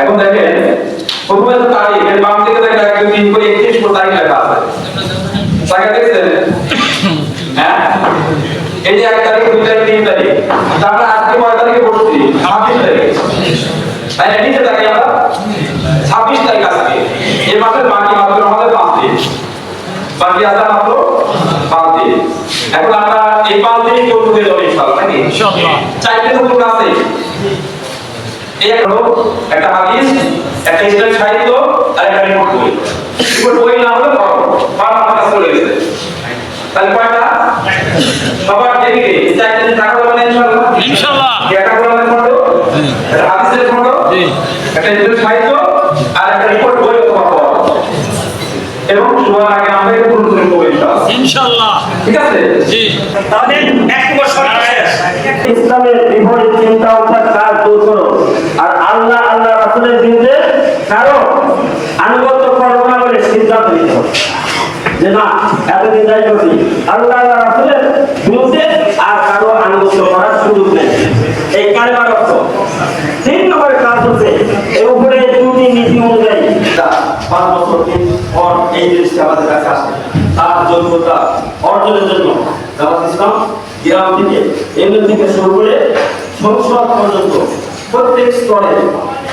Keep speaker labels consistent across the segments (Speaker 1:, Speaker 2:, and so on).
Speaker 1: এখন দেখেন প্রথমে তো তারিখ এর বাম দিকে দেখেন এক তিন করে একত্রিশ তারিখ লেখা আছে। তাকে দেখছেন? হ্যাঁ? এই যে এক তারিখ দুই তারিখ তিন তারিখ তারপরে আজকে কয় তারিখে বসছি ছাব্বিশ তারিখ। তাই না নিচে থাকি আমরা ছাব্বিশ তারিখ আজকে। এই মাসের বাকি মাত্র আমাদের পাঁচ দিন। বাকি আছে মাত্র পাঁচ দিন। এখন আমরা এই পাঁচ দিন দিয়ে যাব ইনশাল্লাহ নাকি। চারটে তো কোনো আছে। এই হলো একটা হাদিস একটা ইসলাম সাহিত্য আর একটা রিপোর্ট বই। রিপোর্ট বই না হলে পড়ো বারো আমার কাছে চলে গেছে। তাহলে কয়টা? সবার দেখে চারটে দিন টাকা দেবেন ইনশাল্লাহ
Speaker 2: ইনশাআল্লাহ।
Speaker 1: কি একটা কোরআনের খন্ড একটা হাদিসের খন্ড একটা ইসলাম সাহিত্য আর একটা রিপোর্ট বই তোমার পাওয়া এবং শোয়ার আগে আমরা একটু গুরুত্ব ইনশাআল্লাহ।
Speaker 2: ইনশাআল্লাহ।
Speaker 1: ঠিক আছে?
Speaker 2: জি।
Speaker 3: তাহলে এক বছর শেষ
Speaker 4: ইসলামের বিপরীত চিন্তা অর্থাৎ কাজ দূর করো আর আল্লাহ আল্লাহ রাসুলের বিরুদ্ধে কারও আনুগত্য করব না বলে সিদ্ধান্ত নিতে হবে। যে না, এতদিন যাই করি আল্লাহ রাসুলের বিরুদ্ধে আর কারও আনুগত্য করার সুযোগ নেই। এই কারবার অর্থ তিন নম্বরের কাজ হচ্ছে, এর উপরে দুটি নীতি অনুযায়ী পাঁচ বছর দিন পর এই জিনিসটা আমাদের কাছে আসে। তার যোগ্যতা অর্জনের জন্য জামাত ইসলাম গ্রাম থেকে এমএল থেকে শুরু করে সংসদ পর্যন্ত প্রত্যেক স্তরে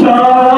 Speaker 1: সব